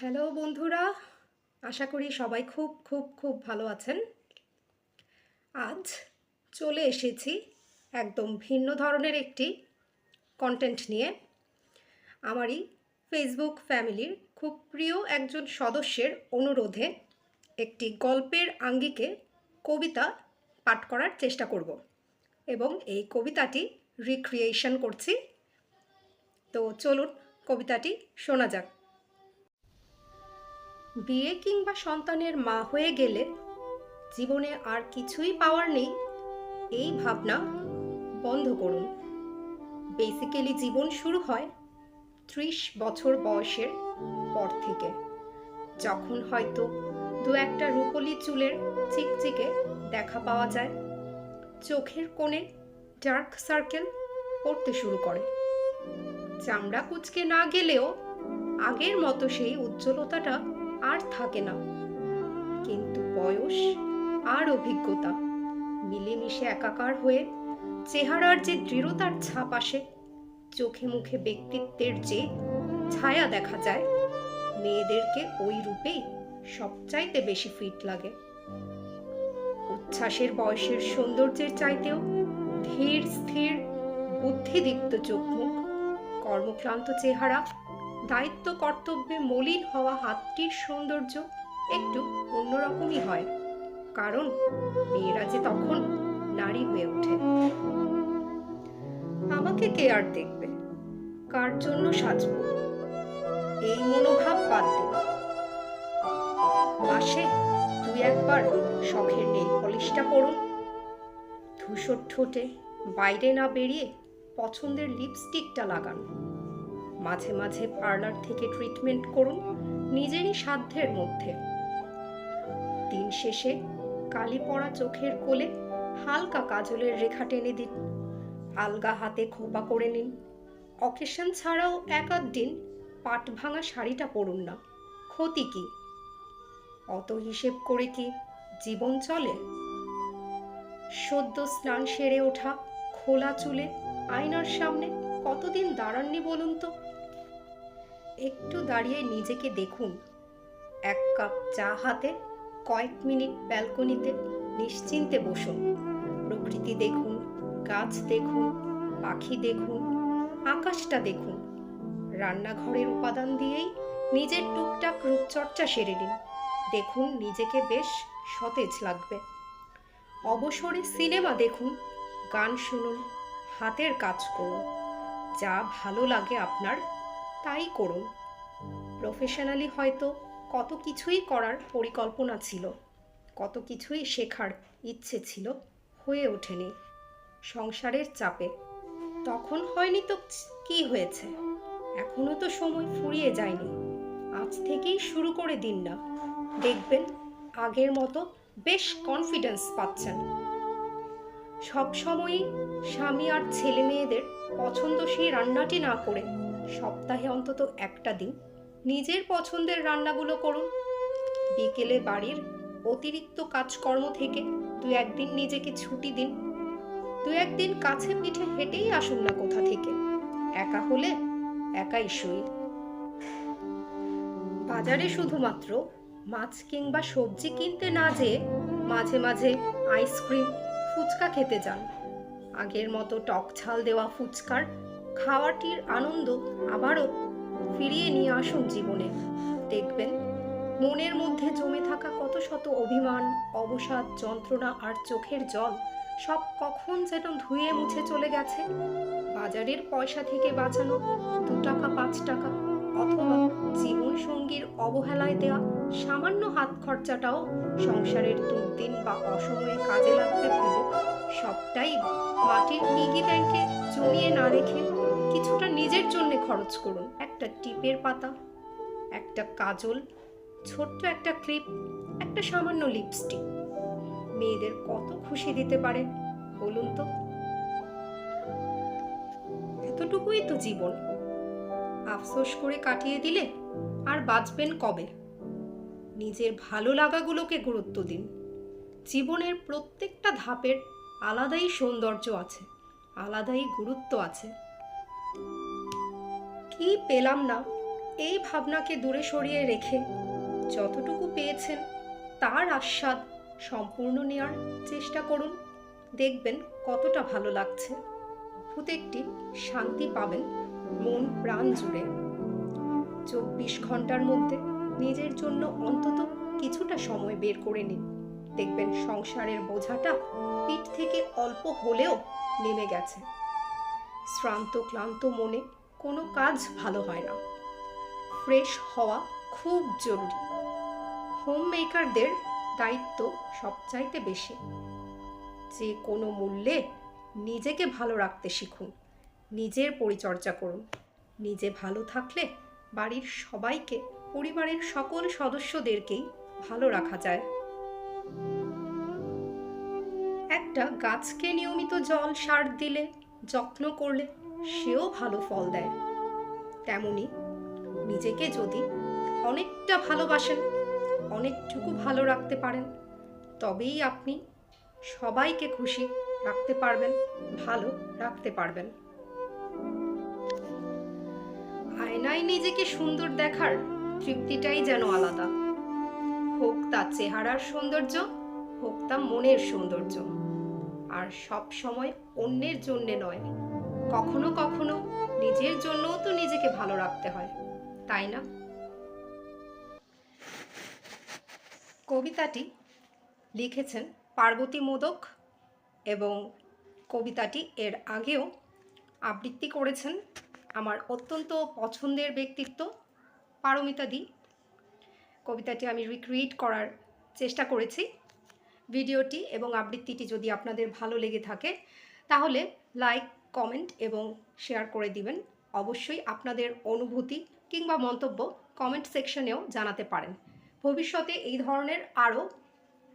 Hello বন্ধুরা, আশা করি সবাই খুব খুব খুব ভালো আছেন। আজ চলে এসেছি একদম ভিন্ন ধরনের একটি কন্টেন্ট নিয়ে। আমারই ফেসবুক ফ্যামিলির খুব প্রিয় একজন সদস্যের অনুরোধে একটি গল্পের আঙ্গিকে কবিতা পাঠ করার চেষ্টা করব এবং এই কবিতাটি রিক্রিয়েশন করছি। তো চলুন, কবিতাটি শোনা যাক। বিয়ে কিংবা সন্তানের মা হয়ে গেলে জীবনে আর কিছুই পাওয়ার নেই, এই ভাবনা বন্ধ করুন। বেসিক্যালি জীবন শুরু হয় ত্রিশ বছর বয়সের পর থেকে। যখন হয়তো দু একটা রুপলি চুলের চিকচিকে দেখা পাওয়া যায়, চোখের কোণে ডার্ক সার্কেল পড়তে শুরু করে। চামড়া কুচকে না গেলেও আগের মতো সেই উজ্জ্বলতাটা আর থাকে না। কিন্তু বয়স আর অভিজ্ঞতা, মিলেমিশে একাকার হয়ে চেহারার যে দৃঢ়তার ছাপ আসে, চোখে মুখে ব্যক্তিত্বের যে ছায়া দেখা যায়, মেয়েদেরকে ওই রূপেই সবচাইতে বেশি ফিট লাগে। উচ্ছ্বাসের বয়সের সৌন্দর্যের চাইতেও ধীর, স্থির, বুদ্ধিদীপ্ত চোখ মুখ, কর্মক্লান্ত চেহারা দায়িত্ব কর্তব্যে মলিন হওয়া হাতটির সৌন্দর্য একটু অন্যরকমই হয়। কারণ মেয়েরা যে তখন নারী হয়ে ওঠে। আমাকে কে আর দেখবে? কার জন্য সাজব? এই মনোভাব বাদ দিন মাসে দুই একবার শখের নেই পলিশটা পড়ুন ধূসর ঠোঁটে বাইরে না বেরিয়ে পছন্দের লিপস্টিকটা লাগান। মাঝে মাঝে পার্লার থেকে ট্রিটমেন্ট করুন নিজেরই সাধ্যের মধ্যে। দিন শেষে কালি পড়া চোখের কোলে হালকা কাজলের রেখা টেনে দিন। আলগা হাতে খোপা করে নিন। অকেশন ছাড়াও এক আধ দিন পাট ভাঙা শাড়িটা পরুন না। ক্ষতি কি? অত হিসেব করে কি জীবন চলে? সদ্য স্নান সেরে ওঠা খোলা চুলে আয়নার সামনে কতদিন দাঁড়াননি বলুন তো? একটু দাঁড়িয়ে নিজেকে দেখুন। এক কাপ চা হাতে, কয়েক মিনিট ব্যালকনিতে নিশ্চিন্তে বসুন। প্রকৃতি দেখুন, গাছ দেখুন, পাখি দেখুন, আকাশটা দেখুন। রান্নাঘরের উপাদান দিয়েই নিজের টুকটাক রূপচর্চা সেরে নিন। দেখুন নিজেকে বেশ সতেজ লাগবে। অবসরে সিনেমা দেখুন, গান শুনুন, হাতের কাজ করুন। যা ভালো লাগে আপনার তাই করুন। প্রফেশনালি হয়তো কত কিছুই করার পরিকল্পনা ছিল, কত কিছুই শেখার ইচ্ছে ছিল, হয়ে ওঠেনি। সংসারের চাপে। তখন হয়নি তো কি হয়েছে? এখনও তো সময় ফুরিয়ে যায়নি। আজ থেকেই শুরু করে দিন না। দেখবেন আগের মতো বেশ কনফিডেন্স পাচ্ছেন। সবসময়ই স্বামী আর ছেলে মেয়েদের পছন্দসই রান্নাটি না করে সপ্তাহে অন্তত একটা দিন নিজের পছন্দের রান্নাগুলো করুন। বিকেলে বাড়ির অতিরিক্ত কাজকর্ম থেকে দু একদিন নিজেকে ছুটি দিন। দু একদিন কাছে পিঠে হেঁটেই আসুন না কোথা থেকে। একা হলে একাই শুই। বাজারে শুধুমাত্র মাছ কিংবা সবজি কিনতে না যেয়ে মাঝে মাঝে আইসক্রিম, ফুচকা খেতে যান। আগের মতো টক ঝাল দেওয়া ফুচকার খাওয়াটির আনন্দ আবারও ফিরিয়ে নিয়ে আসুন জীবনে। দেখবেন, মনের মধ্যে জমে থাকা কত শত অভিমান, অবসাদ, যন্ত্রণা আর চোখের জল সব কখন যেন ধুয়ে মুছে চলে গেছে। বাজারের পয়সা থেকে বাঁচানো দু টাকা, পাঁচ টাকা অথবা জীবন সঙ্গীর অবহেলায় দেওয়া সামান্য হাত খরচাটাও সংসারের দুর্দিন বা অসময়ে কাজে লাগবে ভেবে সবটাই মাটির পিগি ব্যাংকে জমিয়ে না রেখে কিছুটা নিজের জন্য খরচ করুন। একটা টিপের পাতা, একটা কাজল, ছোট্ট একটা ক্লিপ, একটা সামান্য লিপস্টিক। মেয়েদের কত খুশি দিতে পারে, বলুন তো? এতটুকুই তো জীবন। আফসোস করে কাটিয়ে দিলে আর বাঁচবেন কবে? নিজের ভালো লাগাগুলোকে গুরুত্ব দিন। জীবনের প্রত্যেকটা ধাপের আলাদাই সৌন্দর্য আছে, আলাদাই গুরুত্ব আছে। কি পেলাম না? এই ভাবনাকে দূরে সরিয়ে রেখে যতটুকু পেয়েছেন, তার আস্বাদ সম্পূর্ণ নেওয়ার চেষ্টা করুন। দেখবেন কতটা ভালো লাগছে। একটি শান্তি পাবেন মন প্রাণ জুড়ে। চব্বিশ ঘণ্টার মধ্যে নিজের জন্য অন্তত কিছুটা সময় বের করে নিন। দেখবেন সংসারের বোঝাটা পিঠ থেকে অল্প হলেও নেমে গেছে। শ্রান্ত, ক্লান্ত মনে কোনো কাজ ভালো হয় না। ফ্রেশ হওয়া খুব জরুরি। হোম মেকারদের দায়িত্ব সবচাইতে বেশি। যে কোনো মূল্যে নিজেকে ভালো রাখতে শিখুন, নিজের পরিচর্যা করুন, নিজে ভালো থাকলে বাড়ির সবাইকে, পরিবারের সকল সদস্যদেরকেই ভালো রাখা যায়। একটা গাছকে নিয়মিত জল সার দিলে যত্ন করলে সেও ভালো ফল দেয়। তেমনি নিজেকে যদি অনেকটা ভালোবাসেন, অনেকটুকু ভালো রাখতে পারেন, তবেই আপনি সবাইকে খুশি রাখতে পারবেন, ভালো রাখতে পারবেন। আয়নায় নিজেকে সুন্দর দেখার তৃপ্তিটাই যেন আলাদা। হোক তা চেহারার সৌন্দর্য, হোক তা মনের সৌন্দর্য। আর সব সময় অন্যের জন্যে নয়। কখনো কখনো নিজের জন্যও তো নিজেকে ভালো রাখতে হয়, তাই না? কবিতাটি লিখেছেন পার্বতী মোদক এবং কবিতাটি এর আগেও আবৃত্তি করেছেন আমার অত্যন্ত পছন্দের ব্যক্তিত্ব পারমিতা দি। কবিতাটি আমি রিক্রিয়েট করার চেষ্টা করেছি। ভিডিওটি এবং আবৃত্তিটি যদি আপনাদের ভালো লেগে থাকে, তাহলে লাইক, কমেন্ট এবং শেয়ার করে দিবেন। অবশ্যই আপনাদের অনুভূতি কিংবা মন্তব্য কমেন্ট সেকশনেও জানাতে পারেন। ভবিষ্যতে এই ধরনের আরও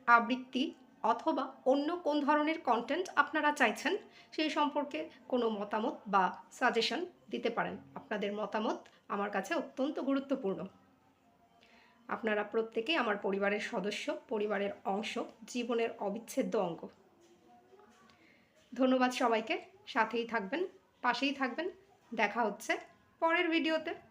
আবৃত্তি অথবা অন্য কোন ধরনের কন্টেন্ট আপনারা চাইছেন, সেই সম্পর্কে কোনো মতামত বা সাজেশন দিতে পারেন। আপনাদের মতামত আমার কাছে অত্যন্ত গুরুত্বপূর্ণ। আপনারা প্রত্যেকেই আমার পরিবারের সদস্য, পরিবারের অংশ, জীবনের অবিচ্ছেদ্য অঙ্গ। ধন্যবাদ সবাইকে। সাথেই থাকবেন, পাশেই থাকবেন। দেখা হচ্ছে পরের ভিডিওতে।